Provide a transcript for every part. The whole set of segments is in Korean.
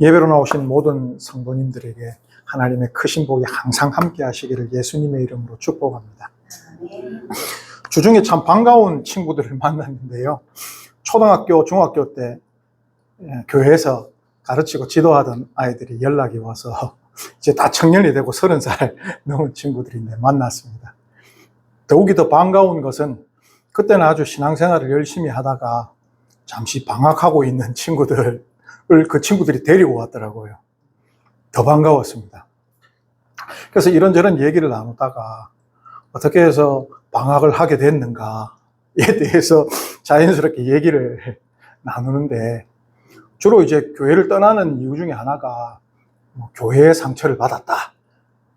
예배로 나오신 모든 성도님들에게 하나님의 크신 복이 항상 함께 하시기를 예수님의 이름으로 축복합니다. 주중에 참 반가운 친구들을 만났는데요. 초등학교, 중학교 때 예, 교회에서 가르치고 지도하던 아이들이 연락이 와서 이제 다 청년이 되고 서른 살 넘은 친구들인데 만났습니다. 더욱이 더 반가운 것은 그때는 아주 신앙생활을 열심히 하다가 잠시 방학하고 있는 친구들을 그 친구들이 데리고 왔더라고요. 더 반가웠습니다. 그래서 이런저런 얘기를 나누다가 어떻게 해서 방학을 하게 됐는가에 대해서 자연스럽게 얘기를 나누는데 주로 이제 교회를 떠나는 이유 중에 하나가 뭐 교회의 상처를 받았다.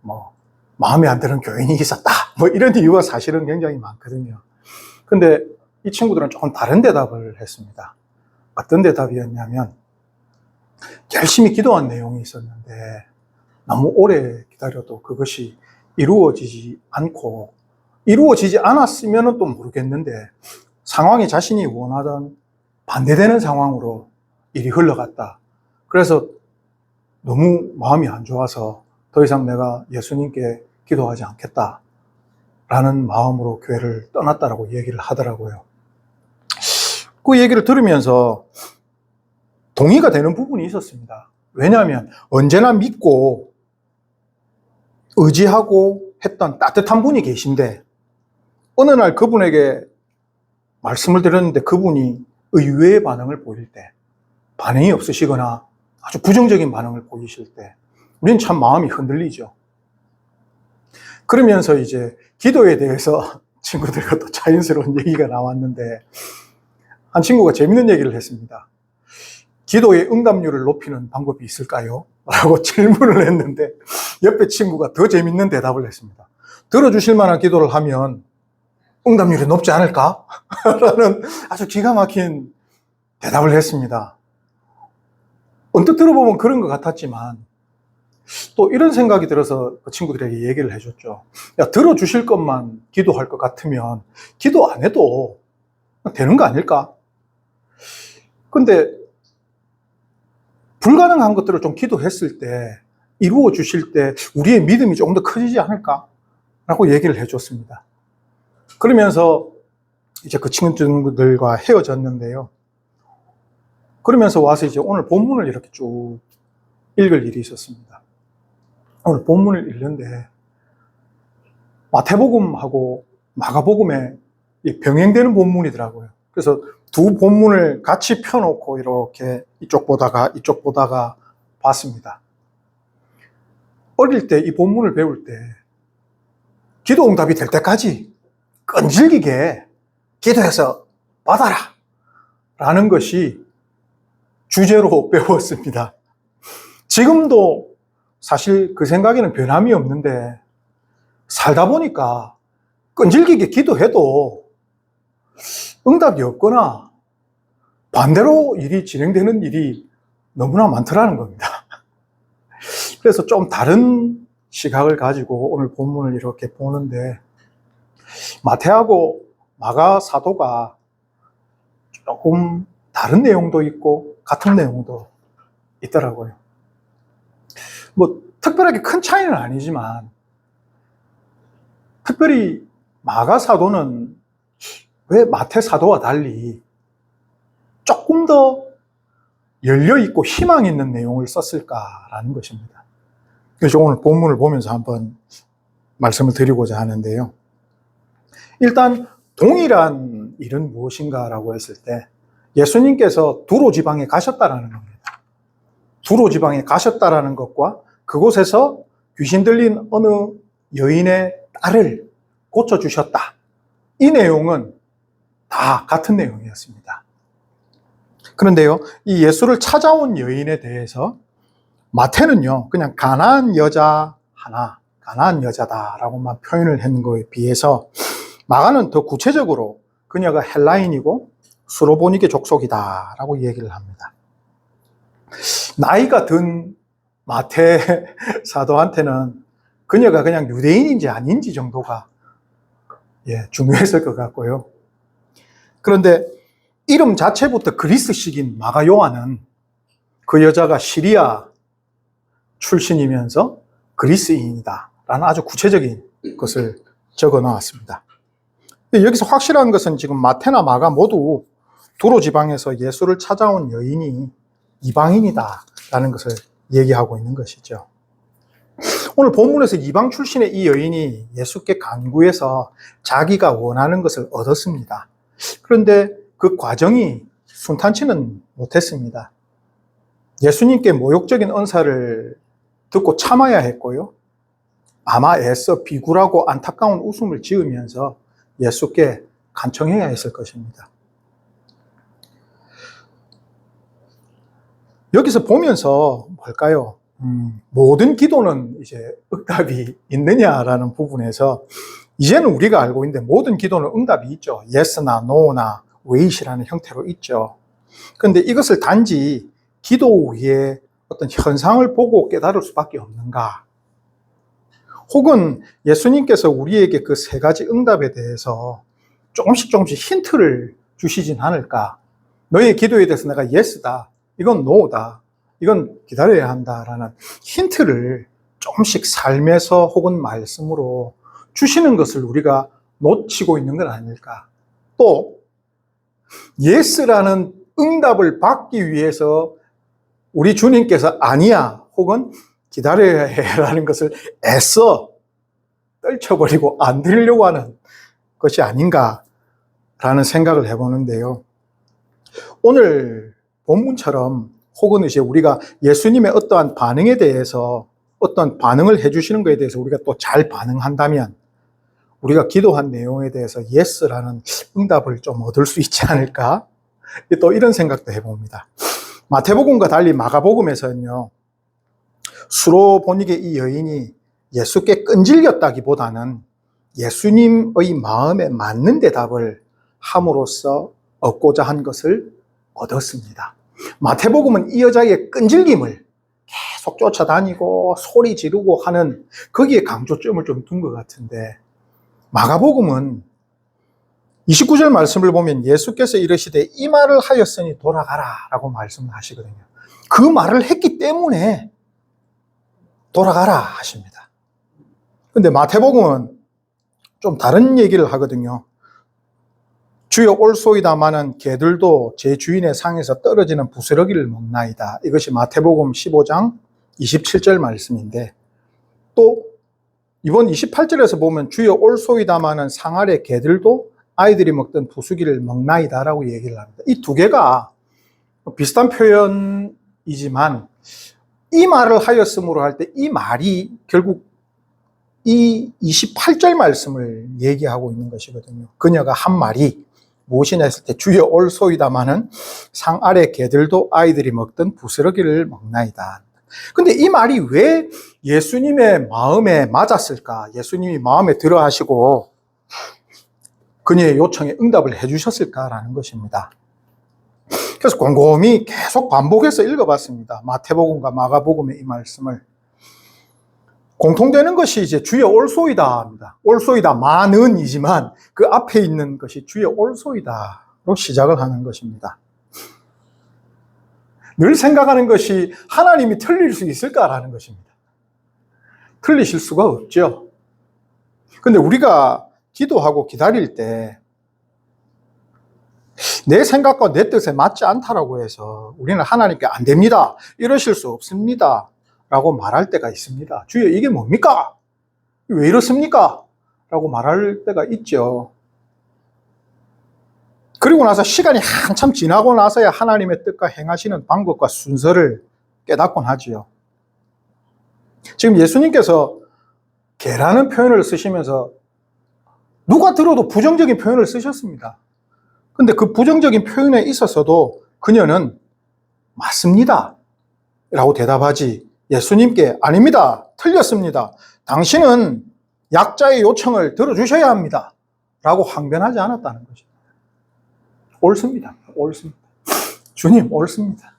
뭐 마음에 안 드는 교인이 있었다. 뭐 이런 이유가 사실은 굉장히 많거든요. 근데 이 친구들은 조금 다른 대답을 했습니다. 어떤 대답이었냐면 열심히 기도한 내용이 있었는데 너무 오래 기다려도 그것이 이루어지지 않고 이루어지지 않았으면 또 모르겠는데 상황이 자신이 원하던 반대되는 상황으로 일이 흘러갔다. 그래서 너무 마음이 안 좋아서 더 이상 내가 예수님께 기도하지 않겠다. 라는 마음으로 교회를 떠났다라고 얘기를 하더라고요. 그 얘기를 들으면서 동의가 되는 부분이 있었습니다. 왜냐하면 언제나 믿고 의지하고 했던 따뜻한 분이 계신데 어느 날 그분에게 말씀을 드렸는데 그분이 의외의 반응을 보일 때 반응이 없으시거나 아주 부정적인 반응을 보이실 때 우리는 참 마음이 흔들리죠. 그러면서 이제 기도에 대해서 친구들과 또 자연스러운 얘기가 나왔는데 한 친구가 재밌는 얘기를 했습니다. 기도의 응답률을 높이는 방법이 있을까요? 라고 질문을 했는데 옆에 친구가 더 재밌는 대답을 했습니다. 들어주실 만한 기도를 하면 응답률이 높지 않을까? 라는 아주 기가 막힌 대답을 했습니다. 언뜻 들어보면 그런 것 같았지만 또 이런 생각이 들어서 그 친구들에게 얘기를 해줬죠. 야, 들어주실 것만 기도할 것 같으면 기도 안 해도 되는 거 아닐까? 근데 불가능한 것들을 좀 기도했을 때 이루어 주실 때 우리의 믿음이 조금 더 커지지 않을까? 라고 얘기를 해 줬습니다. 그러면서 이제 그 친구들과 헤어졌는데요. 그러면서 와서 이제 오늘 본문을 이렇게 쭉 읽을 일이 있었습니다. 오늘 본문을 읽는데 마태복음하고 마가복음에 병행되는 본문이더라고요. 그래서 두 본문을 같이 펴놓고 이렇게 이쪽 보다가 이쪽 보다가 봤습니다. 어릴 때 이 본문을 배울 때 기도 응답이 될 때까지 끈질기게 기도해서 받아라 라는 것이 주제로 배웠습니다. 지금도 사실 그 생각에는 변함이 없는데 살다 보니까 끈질기게 기도해도 응답이 없거나 반대로 일이 진행되는 일이 너무나 많더라는 겁니다. 그래서 좀 다른 시각을 가지고 오늘 본문을 이렇게 보는데 마태하고 마가 사도가 조금 다른 내용도 있고 같은 내용도 있더라고요. 뭐 특별하게 큰 차이는 아니지만 특별히 마가 사도는 왜 마태 사도와 달리 조금 더 열려 있고 희망 있는 내용을 썼을까라는 것입니다. 그래서 오늘 본문을 보면서 한번 말씀을 드리고자 하는데요. 일단 동일한 일은 무엇인가라고 했을 때 예수님께서 두로 지방에 가셨다라는 겁니다. 두로 지방에 가셨다라는 것과 그곳에서 귀신 들린 어느 여인의 딸을 고쳐주셨다. 이 내용은 다 같은 내용이었습니다. 그런데요, 이 예수를 찾아온 여인에 대해서 마태는요, 그냥 가난한 여자 하나, 가난한 여자다라고만 표현을 한 거에 비해서 마가는 더 구체적으로 그녀가 헬라인이고 수로보니게 족속이다라고 얘기를 합니다. 나이가 든 마태 사도한테는 그녀가 그냥 유대인인지 아닌지 정도가 예, 중요했을 것 같고요. 그런데 이름 자체부터 그리스식인 마가 요한은 그 여자가 시리아 출신이면서 그리스인이다. 라는 아주 구체적인 것을 적어 놓았습니다. 여기서 확실한 것은 지금 마테나 마가 모두 도로 지방에서 예수를 찾아온 여인이 이방인이다. 라는 것을 얘기하고 있는 것이죠. 오늘 본문에서 이방 출신의 이 여인이 예수께 간구해서 자기가 원하는 것을 얻었습니다. 그런데 그 과정이 순탄치는 못했습니다. 예수님께 모욕적인 언사를 듣고 참아야 했고요. 아마 애써 비굴하고 안타까운 웃음을 지으면서 예수께 간청해야 했을 것입니다. 여기서 보면서 뭘까요? 음, 모든 기도는 이제 응답이 있느냐라는 부분에서 이제는 우리가 알고 있는데 모든 기도는 응답이 있죠. yes나 no나 wait이라는 형태로 있죠. 그런데 이것을 단지 기도 위에 어떤 현상을 보고 깨달을 수밖에 없는가? 혹은 예수님께서 우리에게 그 세 가지 응답에 대해서 조금씩 조금씩 힌트를 주시진 않을까? 너의 기도에 대해서 내가 yes다. 이건 no다. 이건 기다려야 한다라는 힌트를 조금씩 삶에서 혹은 말씀으로 주시는 것을 우리가 놓치고 있는 건 아닐까. 또, 예스라는 응답을 받기 위해서 우리 주님께서 아니야 혹은 기다려야 해라는 것을 애써 떨쳐버리고 안 들으려고 하는 것이 아닌가라는 생각을 해보는데요. 오늘 본문처럼 혹은 이제 우리가 예수님의 어떠한 반응에 대해서 어떤 반응을 해주시는 것에 대해서 우리가 또 잘 반응한다면 우리가 기도한 내용에 대해서 예스라는 응답을 좀 얻을 수 있지 않을까? 또 이런 생각도 해봅니다. 마태복음과 달리 마가복음에서는요, 수로 보니게 이 여인이 예수께 끈질겼다기보다는 예수님의 마음에 맞는 대답을 함으로써 얻고자 한 것을 얻었습니다. 마태복음은 이 여자의 끈질김을 계속 쫓아다니고 소리 지르고 하는 거기에 강조점을 좀 둔 것 같은데 마가복음은 29절 말씀을 보면 예수께서 이르시되 이 말을 하였으니 돌아가라 라고 말씀을 하시거든요. 그 말을 했기 때문에 돌아가라 하십니다. 근데 마태복음은 좀 다른 얘기를 하거든요. 주여 올소이다마는 개들도 제 주인의 상에서 떨어지는 부스러기를 먹나이다. 이것이 마태복음 15장 27절 말씀인데 또 이번 28절에서 보면 주여 올소이다마는 상 아래 개들도 아이들이 먹던 부수기를 먹나이다라고 얘기를 합니다. 이 두 개가 비슷한 표현이지만 이 말을 하였으므로 할 때 이 말이 결국 이 28절 말씀을 얘기하고 있는 것이거든요. 그녀가 한 말이 무엇이냐 했을 때 주여 올소이다마는 상 아래 개들도 아이들이 먹던 부스러기를 먹나이다. 근데 이 말이 왜 예수님의 마음에 맞았을까? 예수님이 마음에 들어 하시고 그녀의 요청에 응답을 해 주셨을까라는 것입니다. 그래서 곰곰이 계속 반복해서 읽어봤습니다. 마태복음과 마가복음의 이 말씀을. 공통되는 것이 이제 주여 올소이다 합니다. 올소이다 만은이지만 그 앞에 있는 것이 주여 올소이다로 시작을 하는 것입니다. 늘 생각하는 것이 하나님이 틀릴 수 있을까라는 것입니다. 틀리실 수가 없죠. 근데 우리가 기도하고 기다릴 때 내 생각과 내 뜻에 맞지 않다라고 해서 우리는 하나님께 안 됩니다. 이러실 수 없습니다. 라고 말할 때가 있습니다. 주여 이게 뭡니까? 왜 이렇습니까? 라고 말할 때가 있죠. 그리고 나서 시간이 한참 지나고 나서야 하나님의 뜻과 행하시는 방법과 순서를 깨닫곤 하지요. 지금 예수님께서 개라는 표현을 쓰시면서 누가 들어도 부정적인 표현을 쓰셨습니다. 근데 그 부정적인 표현에 있어서도 그녀는 맞습니다. 라고 대답하지 예수님께 아닙니다. 틀렸습니다. 당신은 약자의 요청을 들어주셔야 합니다. 라고 항변하지 않았다는 것입니다. 옳습니다. 옳습니다. 주님, 옳습니다.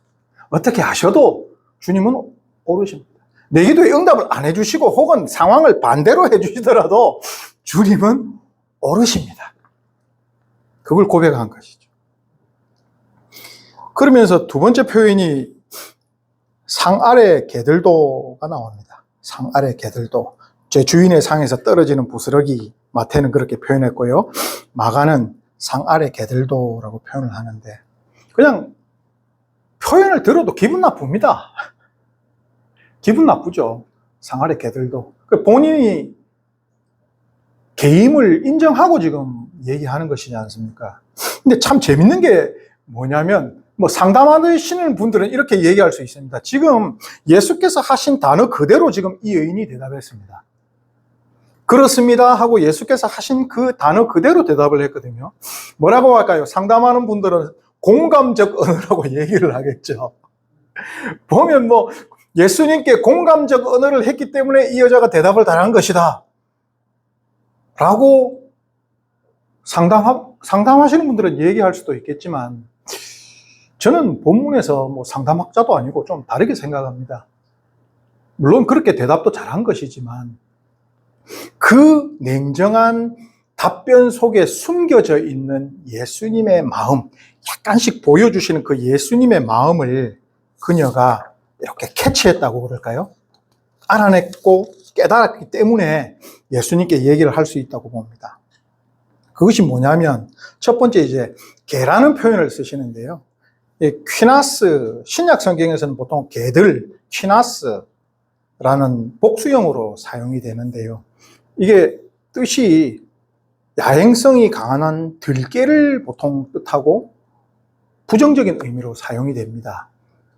어떻게 하셔도 주님은 옳으십니다. 내 기도에 응답을 안 해주시고 혹은 상황을 반대로 해주시더라도 주님은 옳으십니다. 그걸 고백한 것이죠. 그러면서 두 번째 표현이 상 아래 개들도가 나옵니다. 상 아래 개들도. 제 주인의 상에서 떨어지는 부스러기 마태는 그렇게 표현했고요. 마가는 상 아래 개들도라고 표현을 하는데 그냥 표현을 들어도 기분 나쁩니다. 기분 나쁘죠. 상 아래 개들도. 그 본인이 개임을 인정하고 지금 얘기하는 것이지 않습니까? 근데 참 재밌는 게 뭐냐면 뭐 상담하시는 분들은 이렇게 얘기할 수 있습니다. 지금 예수께서 하신 단어 그대로 지금 이 여인이 대답했습니다. 그렇습니다 하고 예수께서 하신 그 단어 그대로 대답을 했거든요. 뭐라고 할까요? 상담하는 분들은 공감적 언어라고 얘기를 하겠죠. 보면 뭐 예수님께 공감적 언어를 했기 때문에 이 여자가 대답을 잘한 것이다. 라고 상담하, 상담하시는 분들은 얘기할 수도 있겠지만 저는 본문에서 뭐 상담학자도 아니고 좀 다르게 생각합니다. 물론 그렇게 대답도 잘한 것이지만 그 냉정한 답변 속에 숨겨져 있는 예수님의 마음, 약간씩 보여주시는 그 예수님의 마음을 그녀가 이렇게 캐치했다고 그럴까요? 알아냈고 깨달았기 때문에 예수님께 얘기를 할 수 있다고 봅니다. 그것이 뭐냐면 첫 번째 이제 개라는 표현을 쓰시는데요. 이 퀴나스 신약 성경에서는 보통 개들 퀴나스라는 복수형으로 사용이 되는데요. 이게 뜻이 야행성이 강한 들개를 보통 뜻하고 부정적인 의미로 사용이 됩니다.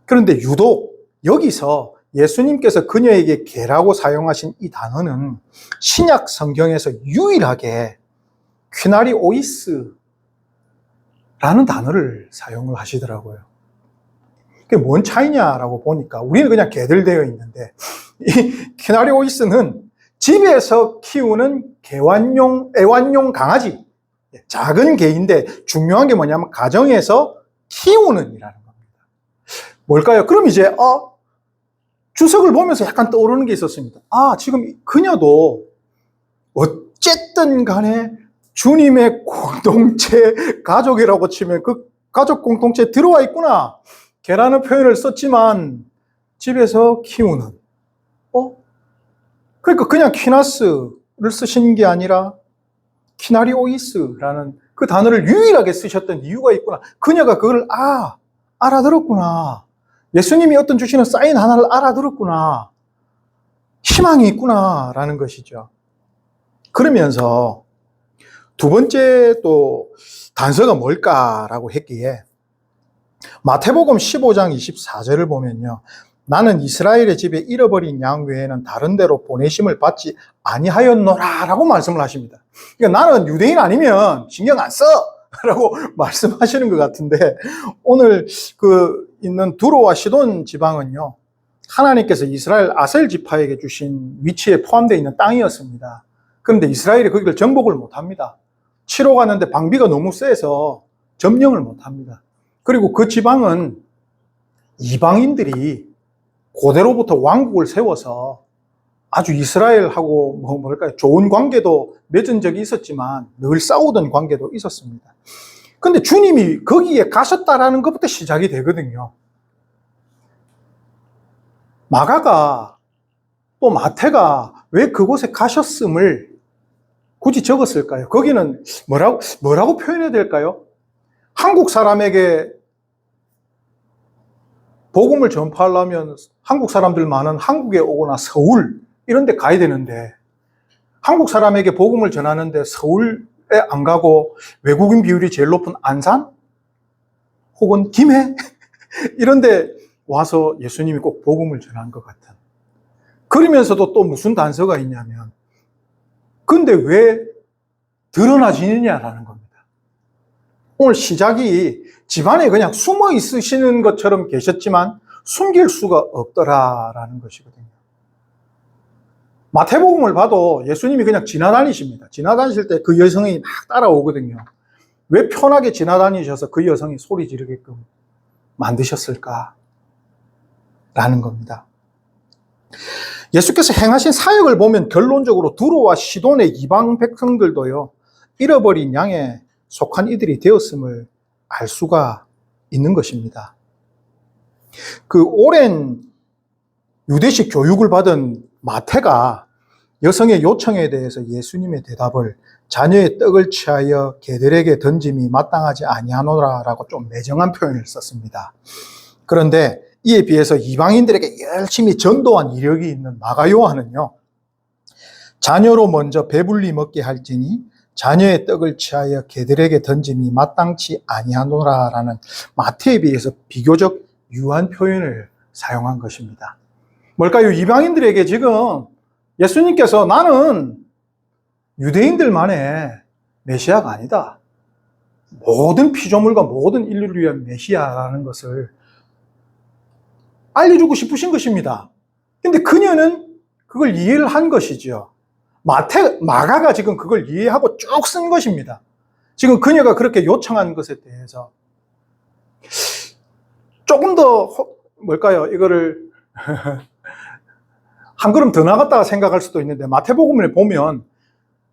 그런데 유독 여기서 예수님께서 그녀에게 개라고 사용하신 이 단어는 신약 성경에서 유일하게 퀴나리 오이스라는 단어를 사용을 하시더라고요. 그게 뭔 차이냐라고 보니까 우리는 그냥 개들 되어 있는데 이 퀴나리 오이스는 집에서 키우는 개완용, 애완용 강아지. 작은 개인데 중요한 게 뭐냐면 가정에서 키우는 이라는 겁니다. 뭘까요? 그럼 이제, 어, 주석을 보면서 약간 떠오르는 게 있었습니다. 아, 지금 그녀도 어쨌든 간에 주님의 공동체, 가족이라고 치면 그 가족 공동체에 들어와 있구나. 개라는 표현을 썼지만 집에서 키우는. 어? 그러니까 그냥 키나스를 쓰신 게 아니라 키나리오이스라는 그 단어를 유일하게 쓰셨던 이유가 있구나. 그녀가 그걸 아, 알아들었구나. 예수님이 어떤 주시는 사인 하나를 알아들었구나. 희망이 있구나 라는 것이죠. 그러면서 두 번째 또 단서가 뭘까라고 했기에 마태복음 15장 24절을 보면요. 나는 이스라엘의 집에 잃어버린 양 외에는 다른 데로 보내심을 받지 아니하였노라 라고 말씀을 하십니다. 그러니까 나는 유대인 아니면 신경 안 써! 라고 말씀하시는 것 같은데 오늘 그 있는 두로와 시돈 지방은요. 하나님께서 이스라엘 아셀 지파에게 주신 위치에 포함되어 있는 땅이었습니다. 그런데 이스라엘이 거기를 정복을 못 합니다. 치러 가는데 방비가 너무 세서 점령을 못 합니다. 그리고 그 지방은 이방인들이 고대로부터 왕국을 세워서 아주 이스라엘하고 뭐 뭘까요? 좋은 관계도 맺은 적이 있었지만 늘 싸우던 관계도 있었습니다. 근데 주님이 거기에 가셨다라는 것부터 시작이 되거든요. 마가가 또 마태가 왜 그곳에 가셨음을 굳이 적었을까요? 거기는 뭐라고, 뭐라고 표현해야 될까요? 한국 사람에게 복음을 전파하려면 한국 사람들 많은 한국에 오거나 서울 이런 데 가야 되는데 한국 사람에게 복음을 전하는데 서울에 안 가고 외국인 비율이 제일 높은 안산? 혹은 김해? 이런 데 와서 예수님이 꼭 복음을 전한 것 같은. 그러면서도 또 무슨 단서가 있냐면 근데 왜 드러나지느냐라는 겁니다. 오늘 시작이 집안에 그냥 숨어 있으시는 것처럼 계셨지만 숨길 수가 없더라라는 것이거든요. 마태복음을 봐도 예수님이 그냥 지나다니십니다. 지나다니실 때 그 여성이 막 따라오거든요. 왜 편하게 지나다니셔서 그 여성이 소리 지르게끔 만드셨을까? 라는 겁니다. 예수께서 행하신 사역을 보면 결론적으로 두로와 시돈의 이방 백성들도요, 잃어버린 양에 속한 이들이 되었음을 알 수가 있는 것입니다. 그 오랜 유대식 교육을 받은 마태가 여성의 요청에 대해서 예수님의 대답을 자녀의 떡을 취하여 개들에게 던짐이 마땅하지 아니하노라라고 좀 매정한 표현을 썼습니다. 그런데 이에 비해서 이방인들에게 열심히 전도한 이력이 있는 마가 요한은요. 자녀로 먼저 배불리 먹게 할지니 자녀의 떡을 취하여 개들에게 던짐이 마땅치 아니하노라라는 마태에 비해서 비교적 유한 표현을 사용한 것입니다. 뭘까요? 이방인들에게 지금 예수님께서 나는 유대인들만의 메시아가 아니다. 모든 피조물과 모든 인류를 위한 메시아라는 것을 알려주고 싶으신 것입니다. 근데 그녀는 그걸 이해를 한 것이죠. 마태, 마가가 지금 그걸 이해하고 쭉 쓴 것입니다. 지금 그녀가 그렇게 요청한 것에 대해서 조금 더, 허- 뭘까요? 이거를 한 걸음 더 나갔다가 생각할 수도 있는데 마태복음을 보면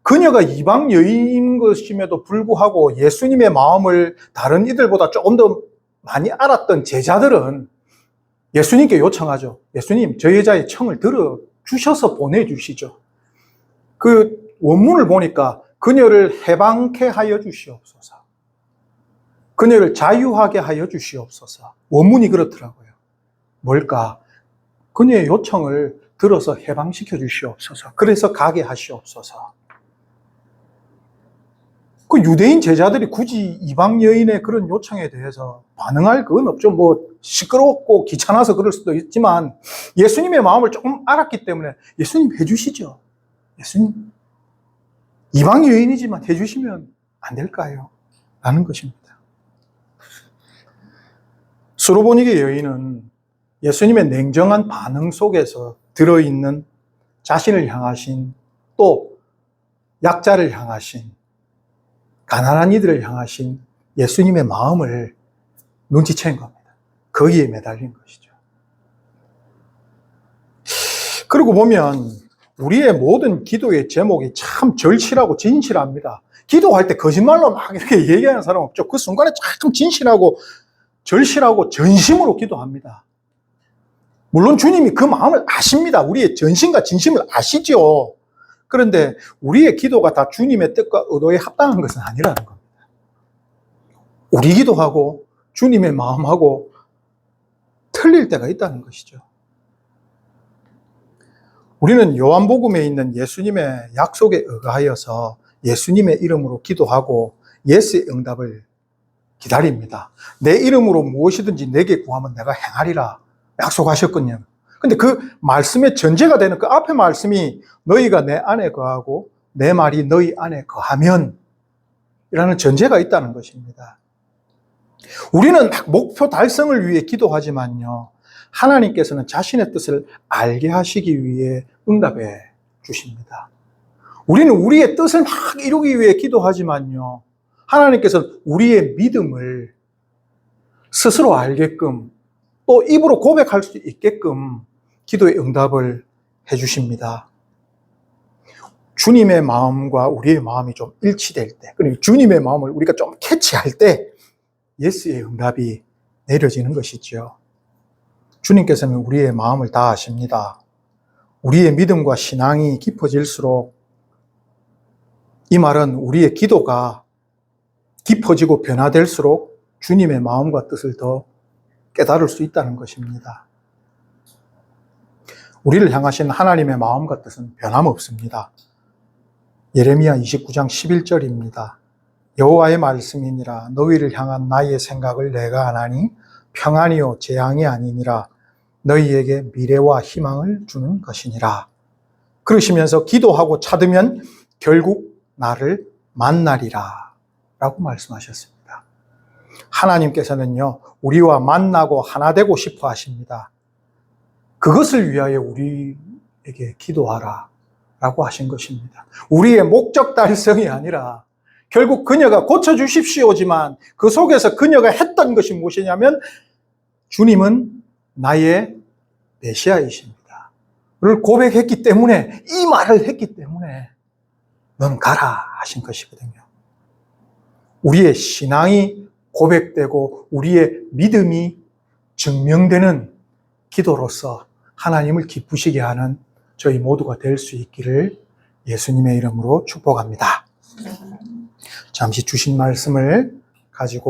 그녀가 이방 여인인 것임에도 불구하고 예수님의 마음을 다른 이들보다 조금 더 많이 알았던 제자들은 예수님께 요청하죠. 예수님, 저 여자의 청을 들어 주셔서 보내주시죠. 그 원문을 보니까 그녀를 해방케 하여 주시옵소서. 그녀를 자유하게 하여 주시옵소서. 원문이 그렇더라고요. 뭘까? 그녀의 요청을 들어서 해방시켜 주시옵소서. 그래서 가게 하시옵소서. 그 유대인 제자들이 굳이 이방 여인의 그런 요청에 대해서 반응할 그건 없죠. 뭐 시끄럽고 귀찮아서 그럴 수도 있지만 예수님의 마음을 조금 알았기 때문에 예수님 해주시죠. 예수님 이방 여인이지만 해주시면 안 될까요? 라는 것입니다. 수로보니게 여인은 예수님의 냉정한 반응 속에서 들어있는 자신을 향하신 또 약자를 향하신 가난한 이들을 향하신 예수님의 마음을 눈치챈 겁니다. 거기에 매달린 것이죠. 그리고 보면 우리의 모든 기도의 제목이 참 절실하고 진실합니다. 기도할 때 거짓말로 막 이렇게 얘기하는 사람 없죠. 그 순간에 참 진실하고 절실하고 전심으로 기도합니다. 물론 주님이 그 마음을 아십니다. 우리의 전심과 진심을 아시죠. 그런데 우리의 기도가 다 주님의 뜻과 의도에 합당한 것은 아니라는 겁니다. 우리 기도하고 주님의 마음하고 틀릴 때가 있다는 것이죠. 우리는 요한복음에 있는 예수님의 약속에 의하여서 예수님의 이름으로 기도하고 예수의 응답을 기다립니다. 내 이름으로 무엇이든지 내게 구하면 내가 행하리라 약속하셨거든요. 근데 그 말씀의 전제가 되는 그 앞에 말씀이 너희가 내 안에 거하고 내 말이 너희 안에 거하면 이라는 전제가 있다는 것입니다. 우리는 막 목표 달성을 위해 기도하지만요. 하나님께서는 자신의 뜻을 알게 하시기 위해 응답해 주십니다. 우리는 우리의 뜻을 막 이루기 위해 기도하지만요. 하나님께서는 우리의 믿음을 스스로 알게끔 또 입으로 고백할 수 있게끔 기도의 응답을 해 주십니다. 주님의 마음과 우리의 마음이 좀 일치될 때, 그리고 주님의 마음을 우리가 좀 캐치할 때, 예수의 응답이 내려지는 것이죠. 주님께서는 우리의 마음을 다 아십니다. 우리의 믿음과 신앙이 깊어질수록 이 말은 우리의 기도가 깊어지고 변화될수록 주님의 마음과 뜻을 더 깨달을 수 있다는 것입니다. 우리를 향하신 하나님의 마음과 뜻은 변함없습니다. 예레미야 29장 11절입니다. 여호와의 말씀이니라 너희를 향한 나의 생각을 내가 아나니 평안이요 재앙이 아니니라 너희에게 미래와 희망을 주는 것이니라. 그러시면서 기도하고 찾으면 결국 나를 만나리라 라고 말씀하셨습니다. 하나님께서는요, 우리와 만나고 하나 되고 싶어 하십니다. 그것을 위하여 우리에게 기도하라 라고 하신 것입니다. 우리의 목적 달성이 아니라 결국 그녀가 고쳐주십시오지만 그 속에서 그녀가 했던 것이 무엇이냐면 주님은 나의 메시아이십니다. 를 고백했기 때문에 이 말을 했기 때문에 넌 가라 하신 것이거든요. 우리의 신앙이 고백되고 우리의 믿음이 증명되는 기도로서 하나님을 기쁘시게 하는 저희 모두가 될 수 있기를 예수님의 이름으로 축복합니다. 잠시 주신 말씀을 가지고